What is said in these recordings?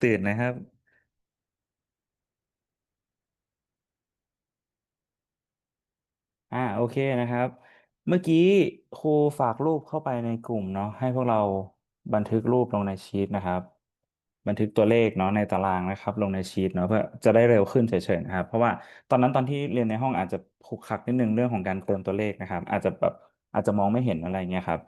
ตื่นนะครับ อ่าโอเคนะครับ เมื่อกี้ครูฝากรูปเข้าไปในกลุ่มเนาะให้พวกเราบันทึกรูปลงในชีตนะครับ บันทึกตัวเลขเนาะในตารางนะครับ ลงในชีตเนาะเพื่อจะได้เร็วขึ้นเฉยๆนะครับ เพราะว่าตอนนั้นตอนที่เรียนในห้องอาจจะขรุกขลักนิดนึงเรื่องของการเติมตัวเลขนะครับ อาจจะแบบอาจจะมองไม่เห็นอะไรเงี้ยครับ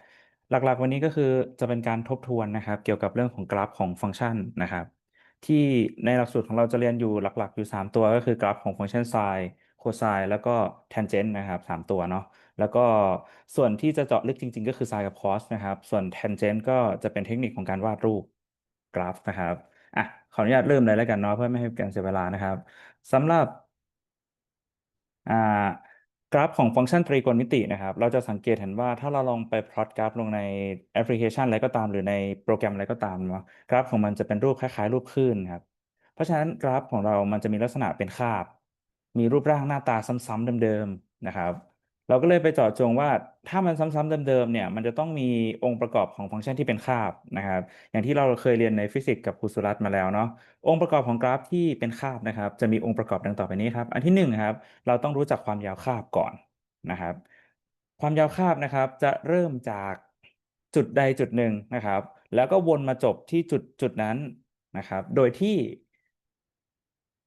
หลักๆวันนี้ก็คือจะเป็นการทบทวนนะครับ เกี่ยวกับเรื่องของกราฟของฟังก์ชันนะครับ ที่ในหลักสูตรของเราจะเรียนอยู่หลักๆ อยู่ 3 ตัวก็คือกราฟของฟังก์ชันไซน์โคไซน์แล้วก็แทนเจนต์นะครับ 3 ตัวเนาะแล้วก็ส่วนที่จะเจาะลึกจริง ๆ ก็คือไซน์กับคอสนะครับ ส่วนแทนเจนต์ก็จะเป็นเทคนิคของการวาดรูปกราฟนะครับอะขออนุญาตเริ่มเลยแล้วกันเนาะเพื่อไม่ให้เป็นการเสียเวลานะครับสำหรับอ่า กราฟของฟังก์ชันตรีโกณมิตินะครับ เราจะสังเกตเห็นว่าถ้าเราลองไปพลอตกราฟลงในแอปพลิเคชันอะไรก็ตามหรือในโปรแกรมอะไรก็ตามเนาะกราฟของมันจะเป็นรูปคล้ายๆ รูปคลื่นครับ เพราะฉะนั้นกราฟของเรามันจะมีลักษณะเป็นคาบ มีรูปร่างหน้าตาซ้ำๆเดิมๆนะครับ เราก็เลยไปเจาะจงว่าถ้ามันซ้ำๆเดิมๆเนี่ย มันจะต้องมีองค์ประกอบของฟังก์ชันที่เป็นคาบนะครับ อย่างที่เราเคยเรียนในฟิสิกส์กับครูสุรัตน์มาแล้วเนาะองค์ประกอบของกราฟที่เป็นคาบนะครับ จะมีองค์ประกอบดังต่อไปนี้ครับ อันที่หนึ่งครับเราต้องรู้จักความยาวคาบก่อนนะครับ ความยาวคาบนะครับจะเริ่มจากจุดใดจุดหนึ่งนะครับ แล้วก็วนมาจบที่จุดจุดนั้นนะครับ โดยที่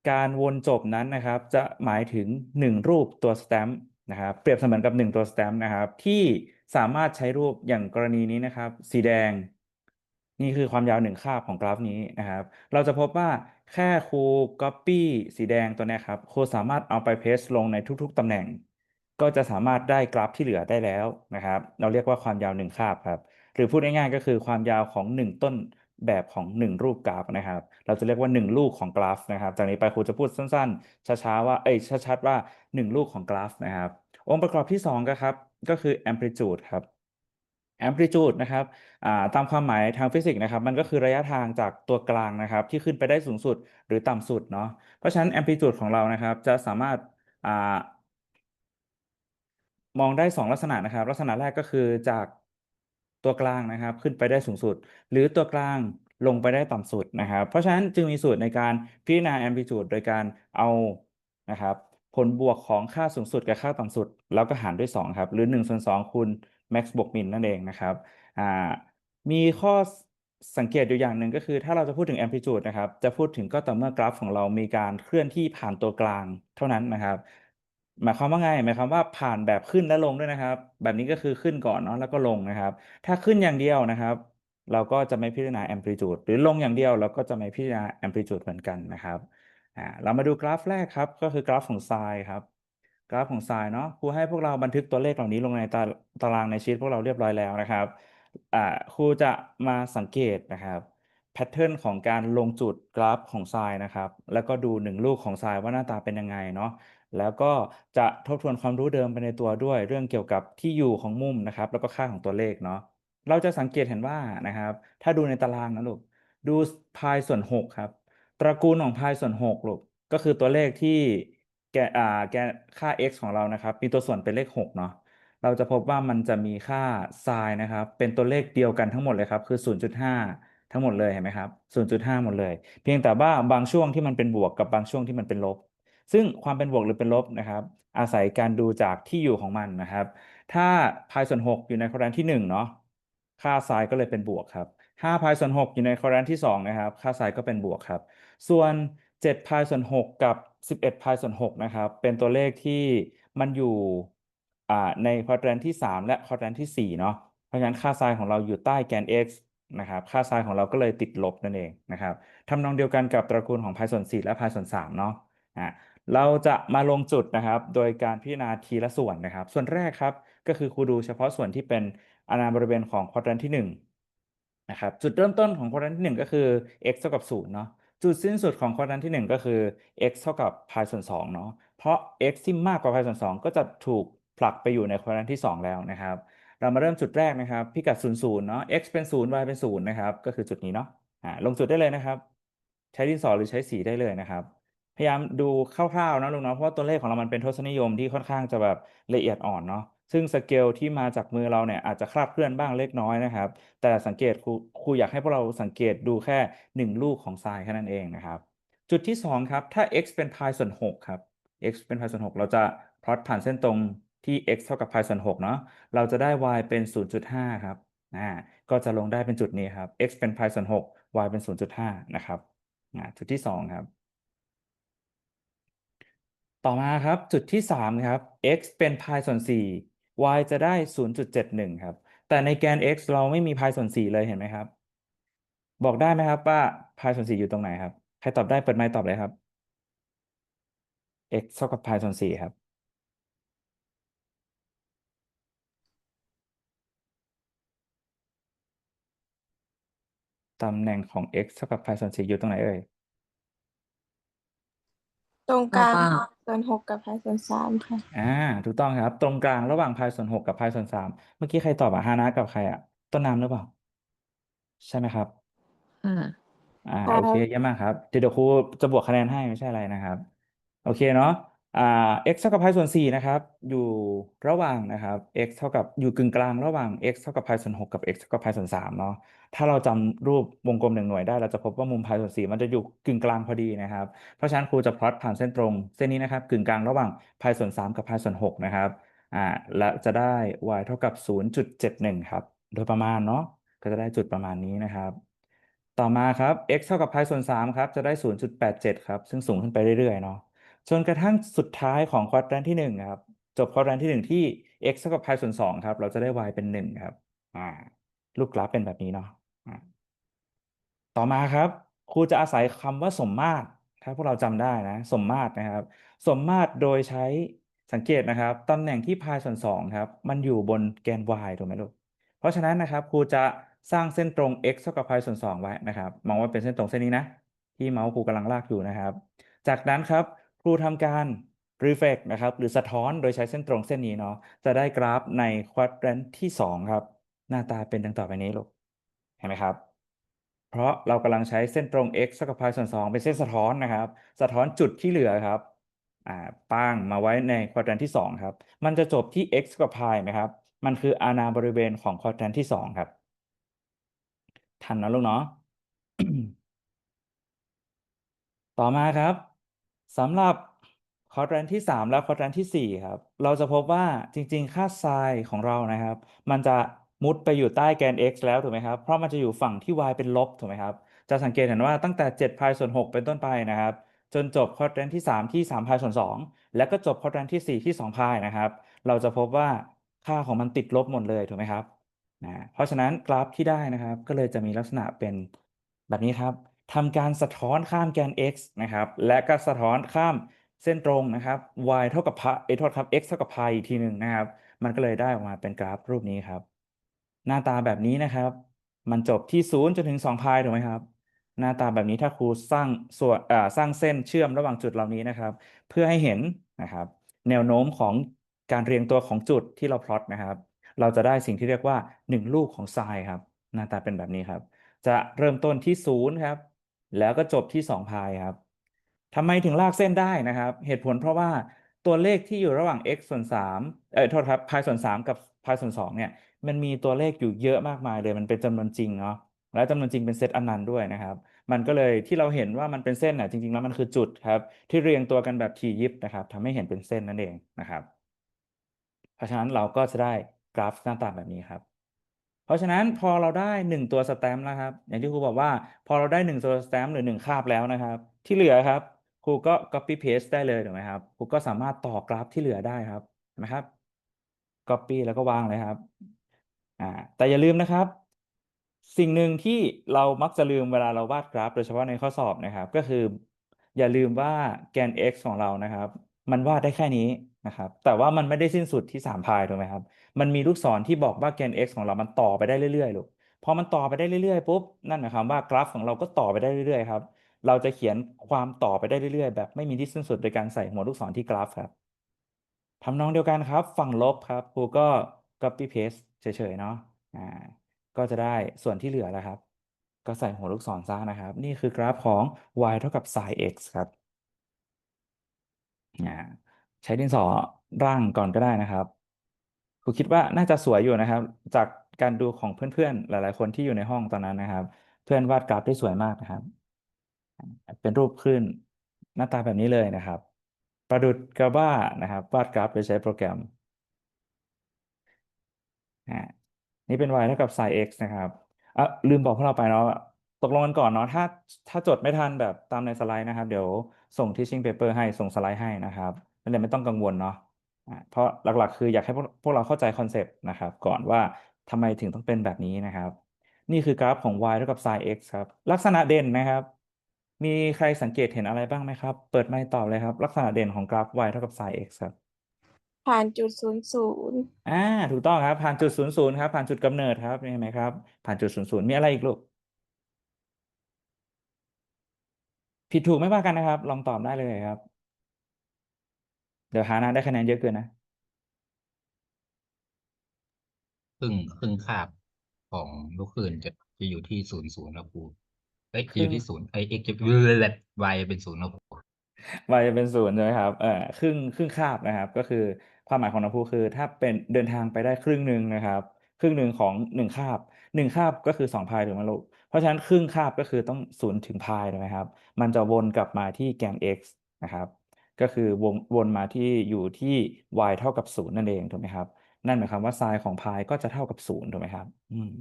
การวนจบนั้นนะครับ จะหมายถึง 1 รูปตัวสแตมป์ นะครับเปรียบเสมือนกับ 1 ตัวสแตมป์นะครับที่สามารถใช้รูปอย่างกรณีนี้นะครับ สีแดง นี่คือความยาวหนึ่งคาบของกราฟนี้นะครับ เราจะพบว่าแค่ครู Copy สีแดงตัวนี้ครับครูสามารถเอาไป paste ลงในทุกๆตำแหน่ง ก็จะสามารถได้กราฟที่เหลือได้แล้วนะครับ เราเรียกว่าความยาวหนึ่งคาบครับหรือพูดง่ายๆก็คือความยาวของหนึ่งต้น แบบของหนึ่งรูปกราฟนะครับ เราจะเรียกว่าหนึ่งลูกของกราฟนะครับ จากนี้ไปครูจะพูดสั้นๆ ช้าๆ ว่าเอ้ยชัดๆว่าหนึ่งลูกของกราฟนะครับ องค์ประกอบที่สองก็ครับก็คือ amplitude ครับ amplitude นะครับตามความหมายทางฟิสิกส์นะครับ มันก็คือระยะทางจากตัวกลางนะครับ ที่ขึ้นไปได้สูงสุดหรือต่ำสุดเนาะเพราะฉะนั้น amplitude ของเรานะครับ จะสามารถอมองได้ 2 ลักษณะนะครับ ลักษณะแรกก็คือจาก ตัวกลางนะครับขึ้นไปได้สูงสุด หรือตัวกลางลงไปได้ต่ำสุดนะครับ เพราะฉะนั้นจึงมีสูตรในการพิจารณา amplitude โดยการเอานะครับผลบวกของค่าสูงสุดกับค่าต่ำสุด แล้วก็หารด้วย2ครับหรือ1ส่วน2คูณ max บวก min นั่นเองนะครับอ่ามีข้อสังเกตอยู่อย่างหนึ่งก็คือ ถ้าเราจะพูดถึง amplitude นะครับจะพูดถึงก็ต่อเมื่อกราฟของเรามีการเคลื่อนที่ผ่านตัวกลางเท่านั้นนะครับ หมายความว่าไง หมายความว่าผ่านแบบขึ้นและลงด้วยนะครับ แบบนี้ก็คือขึ้นก่อนเนาะแล้วก็ลงนะครับ ถ้าขึ้นอย่างเดียวนะครับ เราก็จะไม่พิจารณา amplitude หรือลงอย่างเดียวเราก็จะไม่พิจารณา amplitude เหมือนกันนะครับอ่าเรามาดูกราฟแรกครับ ก็คือกราฟของไซน์ครับ กราฟของไซน์เนาะครูให้พวกเราบันทึกตัวเลขเหล่านี้ลงในตาตารางในชีตพวกเราเรียบร้อยแล้วนะครับอ่าครูจะมาสังเกตนะครับแพทเทิร์นของการลงจุดกราฟของไซน์นะครับ แล้วก็ดูหนึ่งลูกของไซน์ว่าหน้าตาเป็นยังไงเนาะ แล้วก็จะทบทวนความรู้เดิมไปในตัวด้วย เรื่องเกี่ยวกับที่อยู่ของมุมนะครับ แล้วก็ค่าของตัวเลขเนาะเราจะสังเกตเห็นว่านะครับ ถ้าดูในตารางนะลูกดูพายส่วน6ครับ ตระกูลของพายส่วน6ลูกก็คือตัวเลขที่แกอ่าแกค่า x ของเรานะครับ มีตัวส่วนเป็นเลข6เนาะเราจะพบว่ามันจะมีค่าไซน์นะครับ เป็นตัวเลขเดียวกันทั้งหมดเลยครับ คือ 0.5 ทั้งหมดเลยเห็นไหมครับ 0.5 หมดเลย เพียงแต่ว่าบางช่วงที่มันเป็นบวกกับบางช่วงที่มันเป็นลบ ซึ่งความเป็นบวกหรือเป็นลบนะครับ อาศัยการดูจากที่อยู่ของมันนะครับ ถ้าพายส่วน 6 อยู่ในคอแรนที่1เนาะค่าไซน์ก็เลยเป็นบวกครับถ้าพายส่วน 6 อยู่ในคอแรนที่2นะครับ ค่าไซน์ก็เป็นบวกครับ ส่วน7พายส่วน 6 กับ 11พายส่วน6นะครับ เป็นตัวเลขที่มันอยู่ในควอดแรนที่ 3 และควอดแรนที่4เนาะเพราะฉะนั้นค่าไซน์ของเราอยู่ใต้แกน x นะครับค่าไซน์ของเราก็เลยติดลบนั่นเองนะครับทำนองเดียวกันกับตระกูลของพายส่วน 4 และพายส่วน3เนาะอ่า เราจะมาลงจุดนะครับ โดยการพิจารณาทีละส่วนนะครับ ส่วนแรกครับก็คือครูดูเฉพาะส่วนที่เป็นอนาบริเวณของควอดแรนที่1นะครับจุดเริ่มต้นของควอดแรนที่ 1 ก็คือ x เท่ากับ0เนาะจุดสิ้นสุดของควอดแรนที่ 1 ก็คือ x เท่ากับพายส่วน2เนาะเพราะ x ที่มากกว่าพายส่วน2ก็จะถูกผลักไปอยู่ในควอดแรนที่ 2 แล้วนะครับ เรามาเริ่มจุดแรกนะครับ พิกัด 0 0เนาะ x เป็น 0 y เป็น0นะครับก็คือจุดนี้เนาะลงจุดได้เลยนะครับ ใช้ดินสอหรือใช้สีได้เลยนะครับ พยายามดูคร่าวๆนะลุงเนาะเพราะว่าตัวเลขของเรามันเป็นทศนิยมที่ค่อนข้างจะแบบละเอียดอ่อนเนาะซึ่งสเกลที่มาจากมือเราเนี่ยอาจจะคลาดเคลื่อนบ้างเล็กน้อยนะครับ แต่สังเกตครูครูอยากให้พวกเราสังเกตดูแค่หนึ่งลูกของไซน์แค่นั้นเองนะครับ จุดที่สองครับ ถ้า x เป็น pi ส่วน6ครับ x เป็น pi ส่วน6เราจะพลอตผ่านเส้นตรงที่ x เท่ากับ pi ส่วน6เนาะเราจะได้ y เป็น 0.5 ครับอ่าก็จะลงได้เป็นจุดนี้ครับ x เป็น pi ส่วน6 y เป็น 0.5 นะครับอ่าจุดที่สองครับ ต่อมาครับจุดที่ 3 ครับ x เป็น pi ส่วน 4 y จะได้ 0.71 ครับ แต่ในแกน x เราไม่มี pi ส่วน 4 เลยเห็นไหมครับ บอกได้ไหมครับว่า pi ส่วน 4 อยู่ตรงไหนครับ ใครตอบได้เปิดไมค์ตอบเลยครับ x เท่ากับ pi ส่วน 4 ครับ ตำแหน่งของ x เท่ากับ pi ส่วน 4 อยู่ตรงไหนเอ่ย ตรงกลางตรงกลาง ส่วนหกกับพายส่วนสามค่ะอ่าถูกต้องครับ ตรงกลางระหว่าง pi ส่วน6กับ pi ส่วน3เมื่อกี้ใครตอบอะฮานะกับใครอะต้นน้ำหรือเปล่า ใช่ไหมครับ อ่า อ่าครับโอเคเยี่ยมมากครับเดี๋ยวเดี๋ยวครูจะบวกคะแนนให้ไม่ใช่อะไรนะครับ โอเคเนาะ อ่า x เท่ากับ pi ส่วน4นะครับ อยู่ระหว่างนะครับ x เท่ากับอยู่กึ่งกลางระหว่าง x เท่ากับ pi ส่วน6กับ x เท่ากับ pi ส่วน3เนาะ ถ้าเราจำรูปวงกลมหนึ่งหน่วยได้ เราจะพบว่ามุม pi ส่วน4มันจะอยู่กึ่งกลางพอดีนะครับ เพราะฉะนั้นครูจะพลอตผ่านเส้นตรงเส้นนี้นะครับ กึ่งกลางระหว่าง pi ส่วน3กับ pi ส่วน6นะครับ อ่า และจะได้ y เท่ากับ 0.71 ครับ โดยประมาณเนาะ ก็จะได้จุดประมาณนี้นะครับ ต่อมาครับ x เท่ากับ pi ส่วน3ครับ จะได้ 0.87 ครับ ซึ่งสูงขึ้นไปเรื่อยๆ เนาะ จนกระทั่งสุดท้ายของควอดแรนที่1ครับ จบควอดแรนที่ 1 ที่ x เท่ากับ pi ส่วน2ครับ เราจะได้ y เป็น 1 ครับ อ่ารูปกราฟเป็นแบบนี้เนาะต่อมาครับ ครูจะอาศัยคำว่าสมมาตรถ้าพวกเราจำได้นะ สมมาตรนะครับ สมมาตรโดยใช้สังเกตนะครับตำแหน่งที่ pi ส่วน2ครับ มันอยู่บนแกน y ถูกไหมลูก เพราะฉะนั้นนะครับครูจะสร้างเส้นตรง x เท่ากับ pi ส่วน2ไว้นะครับ มองว่าเป็นเส้นตรงเส้นนี้นะ ที่เมาส์ครูกำลังลากอยู่นะครับ จากนั้นครับ ครูทำการ reflect นะครับ หรือสะท้อนโดยใช้เส้นตรงเส้นนี้เนาะจะได้กราฟใน quadrant ที่ 2 ครับ หน้าตาเป็นดังต่อไปนี้ลูกเห็นไหมครับ เพราะเรากำลังใช้เส้นตรง x เท่ากับ pi ส่วน 2 เป็นเส้นสะท้อนนะครับ สะท้อนจุดที่เหลือครับอ่าป้างมาไว้ในควอดแรนที่ 2 ครับ มันจะจบที่ x กับ pi นะครับ มันคืออาณาบริเวณของควอดแรนที่ 2 ครับ ทันนะลูกเนาะต่อมาครับ สำหรับควอดแรนที่ 3 และควอดแรนที่ 4 ครับ เราจะพบว่าจริงๆ ค่าไซน์ของเรานะครับ มันจะมุดไปอยู่ใต้แกน x แล้วถูกไหมครับ เพราะมันจะอยู่ฝั่งที่ y เป็นลบถูกไหมครับ จะสังเกตเห็นว่าตั้งแต่7 pi ส่วน6เป็นต้นไปนะครับ จนจบควอดแรนที่ 3 ที่3 pi ส่วน2 แล้วก็จบควอดแรนที่ 4 ที่2 pi นะครับ เราจะพบว่าค่าของมันติดลบหมดเลยถูกไหมครับนะเพราะฉะนั้นกราฟที่ได้นะครับ ก็เลยจะมีลักษณะเป็นแบบนี้ครับ ทำการสะท้อนข้ามแกน x นะครับ และก็สะท้อนข้ามเส้นตรงนะครับ y เท่ากับพเอโทษครับ x เท่ากับ pi อีกทีหนึ่งนะครับ มันก็เลยได้ออกมาเป็นกราฟรูปนี้ครับ หน้าตาแบบนี้นะครับ มันจบที่0จนถึง2พายถูกไหมครับ หน้าตาแบบนี้ถ้าครูสร้างส่วนอ่าสร้างเส้นเชื่อมระหว่างจุดเหล่านี้นะครับ เพื่อให้เห็นนะครับ แนวโน้มของการเรียงตัวของจุดที่เราพลอตนะครับ เราจะได้สิ่งที่เรียกว่า 1 ลูกของไซน์ครับ หน้าตาเป็นแบบนี้ครับ จะเริ่มต้นที่0ครับ แล้วก็จบที่2พายครับทำไมถึงลากเส้นได้นะครับ เหตุผลเพราะว่าตัวเลขที่อยู่ระหว่าง x ส่วน3เอ่อโทษครับ pi ส่วน 3 กับ pi ส่วน2เนี่ย มันมีตัวเลขอยู่เยอะมากมายเลย มันเป็นจำนวนจริงเนาะ และจำนวนจริงเป็นเซตอนันต์ด้วยนะครับ มันก็เลยที่เราเห็นว่ามันเป็นเส้นน่ะจริง ๆ แล้วมันคือจุดครับ ที่เรียงตัวกันแบบถี่ยิบนะครับทำให้เห็นเป็นเส้นนั่นเองนะครับ เพราะฉะนั้นเราก็จะได้กราฟหน้าตาแบบนี้ครับ เพราะฉะนั้นพอเราได้ 1 ตัวสแตมป์แล้วครับ อย่างที่ครูบอกว่า พอเราได้1ตัวสแตมป์หรือ 1 คาบแล้วนะครับ ที่เหลือครับครูก็ copy paste ได้เลยถูกไหมครับครูก็สามารถต่อกราฟที่เหลือได้ครับนไหมครับ copy แล้วก็วางเลยครับอ่าแต่อย่าลืมนะครับ สิ่งหนึ่งที่เรามักจะลืมเวลาเราวาดกราฟ โดยเฉพาะในข้อสอบนะครับ ก็คือ อย่าลืมว่าแกน x ของเรานะครับ มันวาดได้แค่นี้ นะครับแต่ว่ามันไม่ได้สิ้นสุดที่3พายถูกไหมครับมันมีลูกศรที่บอกว่าแกน x ของเรามันต่อไปได้เรื่อยๆลูกพอมันต่อไปได้เรื่อยๆปุ๊บนั่นหมายความว่ากราฟของเราก็ต่อไปได้เรื่อยๆครับเราจะเขียนความต่อไปได้เรื่อยๆ แบบไม่มีที่สิ้นสุดโดยการใส่หัวลูกศรที่กราฟครับทำนองเดียวกันครับ ฝั่งลบครับครูก็ copy paste เฉยๆเนาะอ่าก็จะได้ส่วนที่เหลือแล้วครับ ก็ใส่หัวลูกศรซะนะครับ นี่คือกราฟของ y เท่ากับ sin x ครับอ่า ใช้ดินสอร่างก่อนก็ได้นะครับครูคิดว่าน่าจะสวยอยู่นะครับ จากการดูของเพื่อนๆ หลาย ๆ คนที่อยู่ในห้องตอนนั้นนะครับ เพื่อนวาดกราฟได้สวยมากนะครับ เป็นรูปคลื่นหน้าตาแบบนี้เลยนะครับ ประดุจกาบ้านะครับวาดกราฟโดยใช้โปรแกรมนี่เป็น y เท่ากับ sin x นะครับอะลืมบอกพวกเราไปเนาะตกลงกันก่อนเนาะถ้าถ้าจดไม่ทันแบบตามในสไลด์นะครับ เดี๋ยวส่ง teaching paper ให้ส่งสไลด์ให้นะครับ นั่นเลยไม่ต้องกังวลเนาะอะเพราะหลักๆ คืออยากให้พวกพวกเราเข้าใจคอนเซปต์นะครับ ก่อนว่าทำไมถึงต้องเป็นแบบนี้นะครับ นี่คือกราฟของ y เท่ากับ sin x ครับ ลักษณะเด่นนะครับ มีใครสังเกตเห็นอะไรบ้างไหมครับ เปิดไมค์ตอบเลยครับ ลักษณะเด่นของกราฟ y เท่ากับ sin x ครับ ผ่านจุดศูนย์ศูนย์อ่า ถูกต้องครับ ผ่านจุดศูนย์ศูนย์ครับ ผ่านจุดกำเนิดครับเห็นไหมครับ ผ่านจุดศูนย์ศูนย์มีอะไรอีกลูก ผิดถูกไม่ว่ากันนะครับ ลองตอบได้เลยครับเดี๋ยวหานะได้คะแนนเยอะเกินนะครึ่งครึ่งคาบของลูกคลื่นจะจะอยู่ที่ศูนย์ศูนย์นะครูเอ้ยคจะอรึ่ยู่งที่ศูนย์ไอเอ็กจะวายเป็นศูนย์นะครู y จะเป็นศูนย์ใช่ไหมครับเออครึ่งครึ่งคาบนะครับ ก็คือความหมายของน้ำพุคือ ถ้าเป็นเดินทางไปได้ครึ่งหนึ่งนะครับ ครึ่งหนึ่งของหนึ่งคาบหนึ่งคาบก็คือสองพายถูกไหมลูกเพราะฉะนั้นครึ่งคาบก็คือต้องศูนย์ถึงพายถูกไหมครับ มันจะวนกลับมาที่แกน x นะครับ ก็คือวงวนมาที่อยู่ที่ y เท่ากับศูนย์นั่นเองถูกไหมครับ นั่นหมายความว่าไซน์ของพายก็จะเท่ากับศูนย์ถูกไหมครับ อืม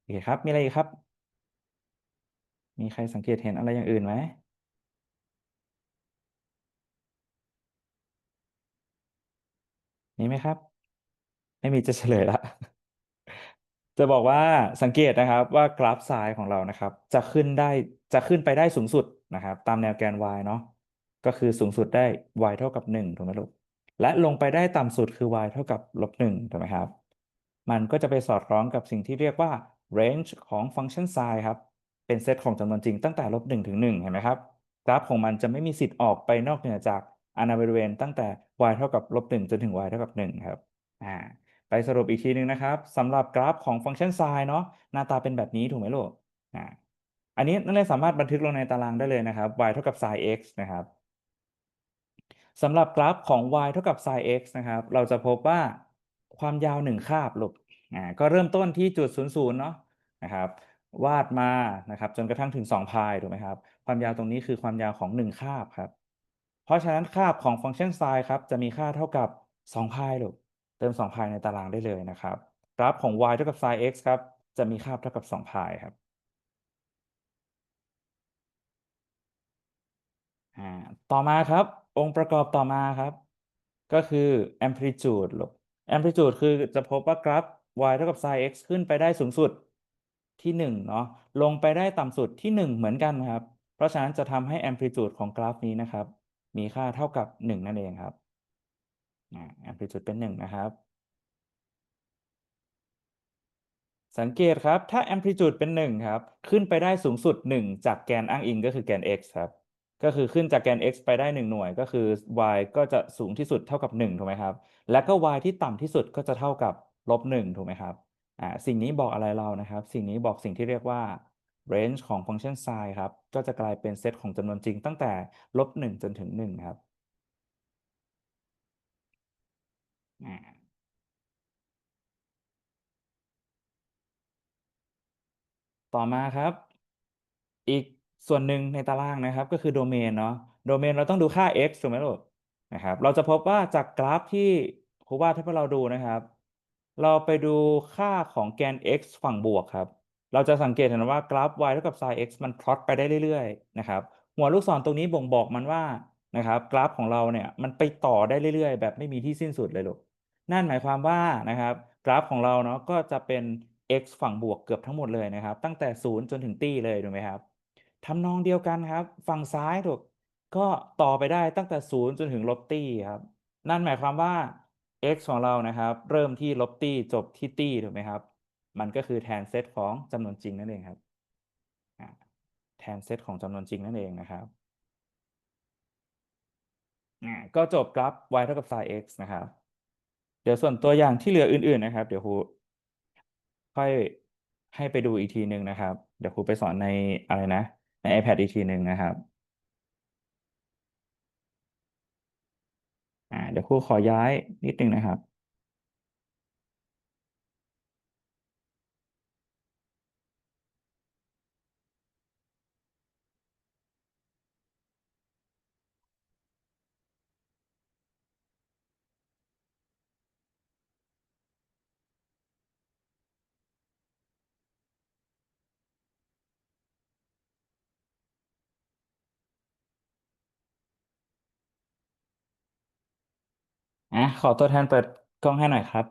โอเคครับ มีอะไรอีกครับ มีใครสังเกตเห็นอะไรอย่างอื่นไหมมีไหมครับ ไม่มีจะเฉลยละจะบอกว่าสังเกตนะครับว่ากราฟไซน์ของเรานะครับ จะขึ้นได้จะขึ้นไปได้สูงสุดนะครับ ตามแนวแกน y เนาะ ก็คือสูงสุดได้ y เท่ากับ1ถูกไหมลูกและลงไปได้ต่ำสุดคือ y เท่ากับลบ1ถูกไหมครับ มันก็จะไปสอดคล้องกับสิ่งที่เรียกว่า range ของฟังก์ชันไซน์ครับ เป็นเซตของจำนวนจริงตั้งแต่ลบ1ถึง1เห็นไหมครับ กราฟของมันจะไม่มีสิทธิ์ออกไปนอกเหนือจากอนาบริเวณตั้งแต่ y เท่ากับลบ1จนถึง y เท่ากับ1ครับอ่าไปสรุปอีกทีหนึ่งนะครับสำหรับกราฟของฟังก์ชันไซน์เนาะหน้าตาเป็นแบบนี้ถูกไหมลูกอ่าอันนี้นักเรียนสามารถบันทึกลงในตารางได้เลยนะครับ y เท่ากับ sin x นะครับ สำหรับกราฟของ y เท่ากับ sin x นะครับ เราจะพบว่าความยาวหนึ่งคาบลูกอ่าก็เริ่มต้นที่จุดศูนย์ศูนย์เนาะนะครับ วาดมานะครับจนกระทั่งถึง2พายถูกไหมครับ ความยาวตรงนี้คือความยาวของ1คาบครับ เพราะฉะนั้นคาบของฟังก์ชันไซน์ครับจะมีค่าเท่ากับ2พายลูกเติม2พายในตารางได้เลยนะครับ กราฟของ y เท่ากับ sin x ครับจะมีค่าเท่ากับ2พายครับอ่าต่อมาครับ องค์ประกอบต่อมาครับ ก็คือ amplitude ลูก amplitude คือจะพบว่ากราฟ y เท่ากับ sin x ขึ้นไปได้สูงสุดที่1เนาะลงไปได้ต่ำสุดที่ 1 เหมือนกันครับ เพราะฉะนั้นจะทำให้ amplitude ของกราฟนี้นะครับ มีค่าเท่ากับ 1 นั่นเองครับอ่า amplitude เป็น 1 นะครับ สังเกตครับถ้า amplitude เป็น 1 ครับ ขึ้นไปได้สูงสุด 1 จากแกนอ้างอิงก็คือแกน x ครับ ก็คือขึ้นจากแกน x ไปได้ 1 หน่วยก็คือ y ก็จะสูงที่สุดเท่ากับ 1 ถูกไหมครับ แล้วก็ y ที่ต่ำที่สุดก็จะเท่ากับลบ1ถูกไหมครับอ่าสิ่งนี้บอกอะไรเรานะครับ สิ่งนี้บอกสิ่งที่เรียกว่า range ของฟังก์ชัน sin ครับ ก็จะกลายเป็นเซตของจำนวนจริงตั้งแต่ลบ1จนถึง 1 ครับต่อมาครับ อีก ส่วนหนึ่งในตารางนะครับก็คือโดเมนเนาะโดเมนเราต้องดูค่า x ถูกไหมลูกนะครับ เราจะพบว่าจากกราฟที่ครูวาดให้พวกเราดูนะครับ เราไปดูค่าของแกน x ฝั่งบวกครับ เราจะสังเกตเห็นว่ากราฟ y เท่ากับ sin x มันพลอตไปได้เรื่อยๆนะครับหัวลูกศรตรงนี้บ่งบอกมันว่านะครับกราฟของเราเนี่ยมันไปต่อได้เรื่อยๆ แบบไม่มีที่สิ้นสุดเลยลูกนั่นหมายความว่านะครับกราฟของเราเนาะก็จะเป็น x ฝั่งบวกเกือบทั้งหมดเลยนะครับ ตั้งแต่ศูนย์จนถึงตี้เลยถูกไหมครับ ทำนองเดียวกันครับ ฝั่งซ้ายถูกก็ต่อไปได้ตั้งแต่ศูนย์จนถึงลบตี้ครับ นั่นหมายความว่า x ของเรานะครับ เริ่มที่ลบตี้จบที่ตี้ถูกไหมครับ มันก็คือแทนเซตของจำนวนจริงนั่นเองครับแทนเซตของจำนวนจริงนั่นเองนะครับอ่ก็จบกราฟ y เท่ากับ sin x นะครับ เดี๋ยวส่วนตัวอย่างที่เหลืออื่น ๆ นะครับ เดี๋ยวครูค่อยให้ไปดูอีกทีหนึ่งนะครับ เดี๋ยวครูไปสอนในอะไรนะ ใน iPad อีกทีหนึ่งนะครับอ่าเดี๋ยวครูขอย้ายนิดนึงนะครับ อะขอตัวแทนเปิดกล้องให้หน่อยครับ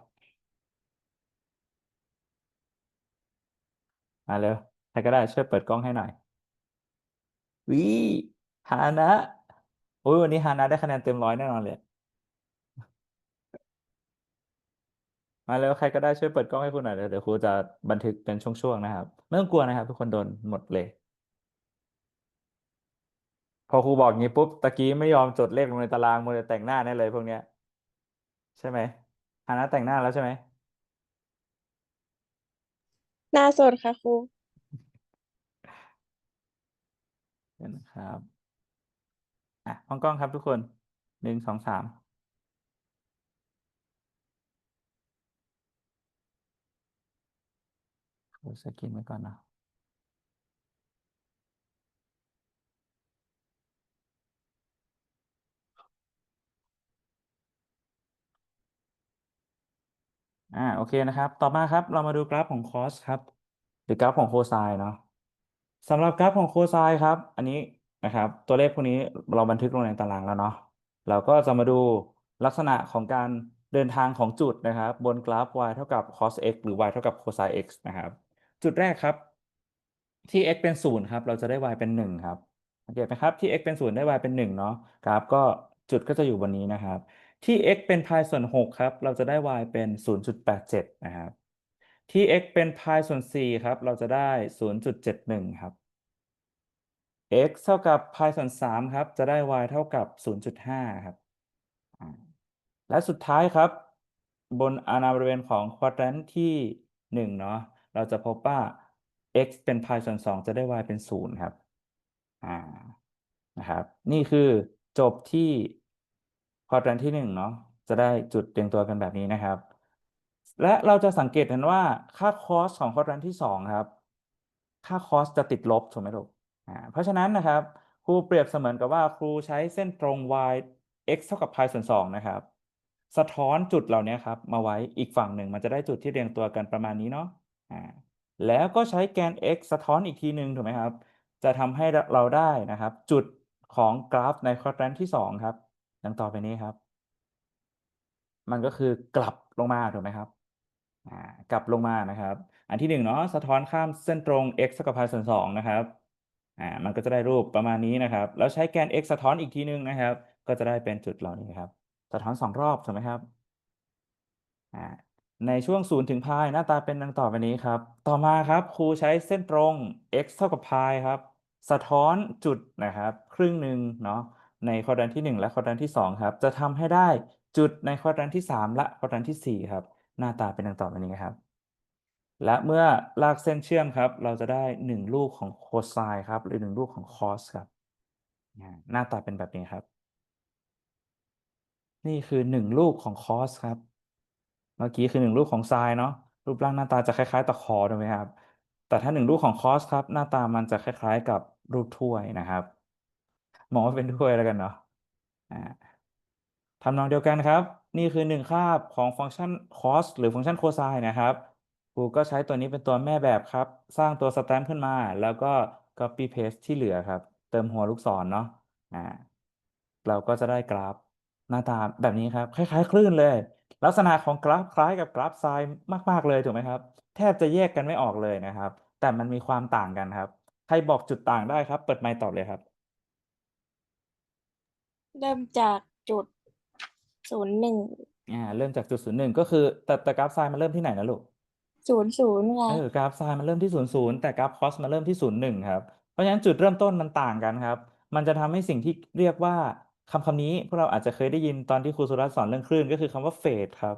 มาเร็วใครก็ได้ช่วยเปิดกล้องให้หน่อยวิฮานะโอ้ยวันนี้ฮานะได้คะแนนเต็มร้อยแน่นอนเลย มาเร็วใครก็ได้ช่วยเปิดกล้องให้ครูหน่อยเดี๋ยวเดี๋ยวครูจะบันทึกเป็นช่วงๆนะครับไม่ต้องกลัวนะครับ ทุกคนโดนหมดเลย พอครูบอกงี้ปุ๊บตะกี้ไม่ยอมจดเลขลงในตารางมัวแต่แต่งหน้าแน่เลยพวกเนี้ย ใช่ไหมฮานะแต่งหน้าแล้วใช่ไหมหน้าสดค่ะครู เดี๋ยวนะครับอะมองกล้องครับทุกคนหนึ่งสองสามครูสกินไว้ก่อนนะ อ่าโอเคนะครับ ต่อมาครับเรามาดูกราฟของคอสครับ หรือกราฟของโคไซน์เนาะสำหรับกราฟของโคไซน์ครับ อันนี้นะครับ ตัวเลขพวกนี้เราบันทึกลงในตารางแล้วเนาะเราก็จะมาดูลักษณะของการเดินทางของจุดนะครับ บนกราฟ y เท่ากับ cos x หรือ y เท่ากับ cos x นะครับ จุดแรกครับ ที่ x เป็นศูนย์ครับ เราจะได้ y เป็นหนึ่งครับสังเกตไหมครับที่ x เป็นศูนย์ได้ y เป็นหนึ่งเนาะกราฟก็จุดก็จะอยู่บนนี้นะครับ ที่ x เป็นพายส่วน 6 ครับ เราจะได้ y เป็น 0.87 นะครับ ที่ x เป็นพายส่วน 4 ครับ เราจะได้ 0.71 ครับ x เท่ากับพายส่วน 3 ครับ จะได้ y เท่ากับ 0.5 ครับ และสุดท้ายครับ บนอาณาบริเวณของควอดแรนต์ที่ 1 เนาะ เราจะพบว่า x เป็นพายส่วน 2 จะได้ y เป็น 0 ครับ อ่า นะครับ นี่คือจบที่ ควอดแรนที่หนึ่งเนาะจะได้จุดเรียงตัวกันแบบนี้นะครับ และเราจะสังเกตเห็นว่าค่าคอสของควอดแรนที่สองครับ ค่าคอสจะติดลบถูกไหมลูกอ่าเพราะฉะนั้นนะครับครูเปรียบเสมือนกับว่าครูใช้เส้นตรง y x เท่ากับพายส่วนสองนะครับ สะท้อนจุดเหล่านี้ครับ มาไว้อีกฝั่งหนึ่งมันจะได้จุดที่เรียงตัวกันประมาณนี้เนาะอ่าแล้วก็ใช้แกน x สะท้อนอีกทีหนึ่งถูกไหมครับ จะทำให้เราได้นะครับ จุดของกราฟในควอดแรนที่สองครับ ดังต่อไปนี้ครับ มันก็คือกลับลงมาถูกไหมครับกลับลงมานะครับ อันที่หนึ่งเนาะสะท้อนข้ามเส้นตรง x เท่ากับพายส่วนสองนะครับอ่ามันก็จะได้รูปประมาณนี้นะครับ แล้วใช้แกน x สะท้อนอีกทีนึงนะครับ ก็จะได้เป็นจุดเหล่านี้ครับ สะท้อนสองรอบถูกไหมครับอ่าในช่วงศูนย์ถึงพายหน้าตาเป็นดังต่อไปนี้ครับ ต่อมาครับครูใช้เส้นตรง x เท่ากับพายครับ สะท้อนจุดนะครับ ครึ่งหนึ่งเนาะ ในควอดแรนที่ 1 และควอดแรนที่ 2 ครับ จะทำให้ได้จุดในควอดแรนที่ 3 และควอดแรนที่ 4 ครับ หน้าตาเป็นดังต่อไปนี้ครับ และเมื่อลากเส้นเชื่อมครับ เราจะได้ 1 ลูกของโคไซน์ครับ หรือ 1 ลูกของคอสครับ หน้าตาเป็นแบบนี้ครับ นี่คือ 1 ลูกของคอสครับ เมื่อกี้คือ 1 ลูกของไซน์เนาะรูปร่างหน้าตาจะคล้ายๆตะขอถูกไหมครับ แต่ถ้า 1 ลูกของคอสครับ หน้าตามันจะคล้าย ๆ กับรูปถ้วยนะครับ มองว่าเป็นถ้วยแล้วกันเนาะอ่าทำนองเดียวกันครับ นี่คือ1คาบของฟังก์ชัน cos หรือฟังก์ชัน cosine นะครับครูก็ใช้ตัวนี้เป็นตัวแม่แบบครับ สร้างตัวสแตมป์ขึ้นมา แล้วก็ copy paste ที่เหลือครับ เติมหัวลูกศรเนาะอ่าเราก็จะได้กราฟหน้าตาแบบนี้ครับ คล้าย ๆ คลื่นเลย ลักษณะของกราฟคล้ายกับกราฟไซน์มาก ๆ เลยถูกไหมครับ แทบจะแยกกันไม่ออกเลยนะครับ แต่มันมีความต่างกันครับ ใครบอกจุดต่างได้ครับ เปิดไมค์ตอบเลยครับ เริ่มจากจุดศูนย์หนึ่งอ่าเริ่มจากจุดศูนย์หนึ่งก็คือแต่แต่กราฟไซน์มันเริ่มที่ไหนนะลูกศูนย์ศูนย์ค่ะเออกราฟไซน์มันเริ่มที่ศูนย์ศูนย์แต่กราฟคอสมันเริ่มที่ศูนย์หนึ่งครับเพราะฉะนั้นจุดเริ่มต้นมันต่างกันครับ มันจะทำให้สิ่งที่เรียกว่าคำคำนี้พวกเราอาจจะเคยได้ยินตอนที่ครูสุรัตน์สอนเรื่องคลื่นก็คือคำว่าเฟสครับ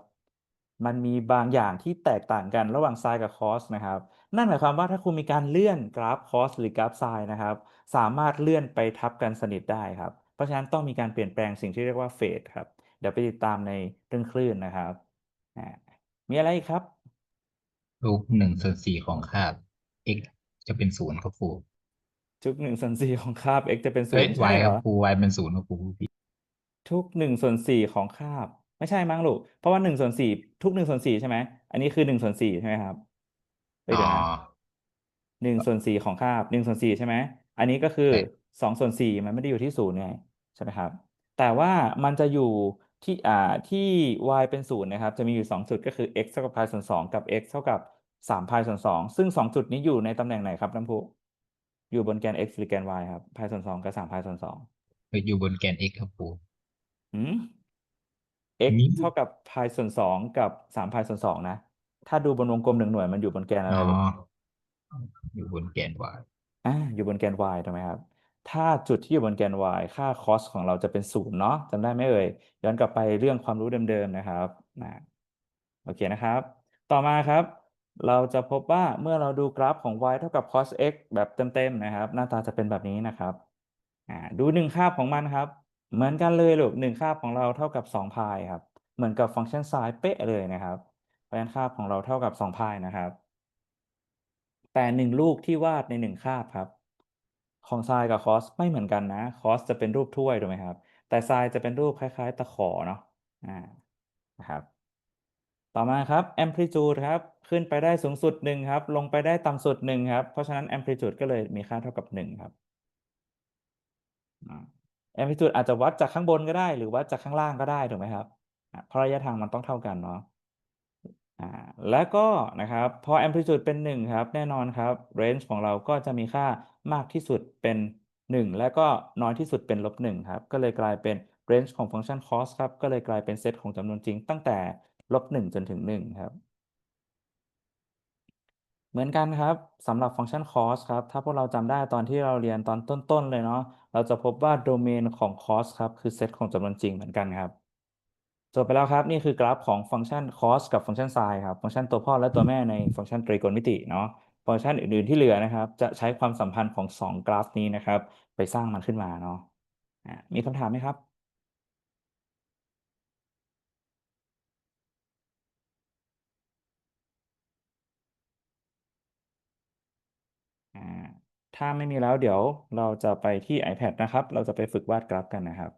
มันมีบางอย่างที่แตกต่างกันระหว่างไซน์กับคอสนะครับ นั่นหมายความว่าถ้าคุณมีการเลื่อนกราฟคอสหรือกราฟไซน์นะครับ สามารถเลื่อนไปทับกันสนิทได้ครับเพ ราะฉะนั้นต้องมีการเปลี่ยนแปลงสิ่งที่เรียกว่าเฟสครับ เดี๋ยวไปติดตามในเรื่องคลื่นนะครับอ่ามีอะไรอีกครับรูปหนึ่งส่วนสี่ของคาบ x จะเป็นศูนย์ครับครูทุกหนึ่งส่วนสี่ของคาบ x จะเป็นศูเอ้ยนย์ y ใช่เหครรับอครู y เป็นศูนย์ครับครูผู้ผิดทุกหนึ่งส่วนสี่ของคาบ ไม่ใช่มั้งลูกเพราะว่าหนึ่งส่วนสี่ทุกหนึ่งส่วนสี่ใช่ไหมอันนี้คือหนึ่งส่วนสี่ใช่ไหมครับเอ้ยอ๋อเดี๋ยวนะ หนึ่งส่วนสี่ของคาบหนึ่งส่วนสี่ใช่ไหม อันนี้ก็คือใช่ สองส่วนสี่มันไม่ได้อยู่ที่ศูนย์ไง ใช่ไหมครับ แต่ว่ามันจะอยู่ที่อ่าที่ y เป็นศูนย์นะครับ จะมีอยู่สองจุดก็คือ x เท่ากับ pi ส่วนสองกับ x เท่ากับสาม pi ส่วนสองซึ่งสองจุดนี้อยู่ในตำแหน่งไหนครับน้ำพุอยู่บนแกน x หรือแกน y ครับ pi ส่วนสองกับสาม pi ส่วนสองไปอยู่บนแกน x ครับครูหืม x นี่ เท่ากับ pi ส่วนสองกับสาม pi ส่วนสองนะ ถ้าดูบนวงกลมหนึ่งหน่วยมันอยู่บนแกนอะไรอ๋อลูกอยู่บนแกน y อ่าอยู่บนแกน y ถูกไหมครับ ถ้าจุดที่อยู่บนแกน y ค่า cos ของเราจะเป็นศูนย์เนาะจำได้ไหมเอ่ย ย้อนกลับไปเรื่องความรู้เดิมๆนะครับนะโอเคนะครับ ต่อมาครับ เราจะพบว่าเมื่อเราดูกราฟของ y เท่ากับ cos x แบบเต็มๆนะครับ หน้าตาจะเป็นแบบนี้นะครับดูหนึ่งคาบของมันครับ เหมือนกันเลยลูกหนึ่งคาบของเราเท่ากับ2พายครับ เหมือนกับฟังก์ชันไซน์เป๊ะเลยนะครับเพราะฉะนั้นคาบของเราเท่ากับ2พายนะครับ แต่หนึ่งลูกที่วาดในหนึ่งคาบครับ ของทรายกับคอสไม่เหมือนกันนะคอสจะเป็นรูปถ้วยถูกไหมครับ แต่ทรายจะเป็นรูปคล้าย ๆ ตะขอเนาะอ่านะครับต่อมาครับ amplitude ครับขึ้นไปได้สูงสุดหนึ่งครับ ลงไปได้ต่ำสุดหนึ่งครับ เพราะฉะนั้น amplitude ก็เลยมีค่าเท่ากับหนึ่งครับแอ่า amplitude อาจจะวัดจากข้างบนก็ได้ หรือวัดจากข้างล่างก็ได้ถูกไหมครับเพราะระยะทางมันต้องเท่ากันเนาะแล้วก็นะครับพอ amplitude เป็น1ครับ แน่นอนครับ range ของเราก็จะมีค่า มากที่สุดเป็น 1 แล้วก็น้อยที่สุดเป็นลบ1ครับ ก็เลยกลายเป็น range ของฟังก์ชัน cos ครับ ก็เลยกลายเป็นเซตของจำนวนจริงตั้งแต่ลบ1จนถึง 1 ครับ เหมือนกันครับสำหรับฟังก์ชัน cos ครับ ถ้าพวกเราจำได้ตอนที่เราเรียนตอนต้น ๆ เลยเนาะ เราจะพบว่าโดเมนของ cos ครับคือเซตของจำนวนจริงเหมือนกันครับจบไปแล้วครับ นี่คือกราฟของฟังก์ชัน cos กับฟังก์ชัน sin ครับ ฟังก์ชันตัวพ่อและตัวแม่ในฟังก์ชันตรีโกณมิติเนาะ ฟังก์ชันอื่น ๆ ที่เหลือนะครับ จะใช้ความสัมพันธ์ของ 2 กราฟนี้นะครับ ไปสร้างมันขึ้นมาเนาะมีคำถามไหมครับถ้าไม่มีแล้วเดี๋ยวเราจะไปที่ iPad นะครับ เราจะไปฝึกวาดกราฟกันนะครับ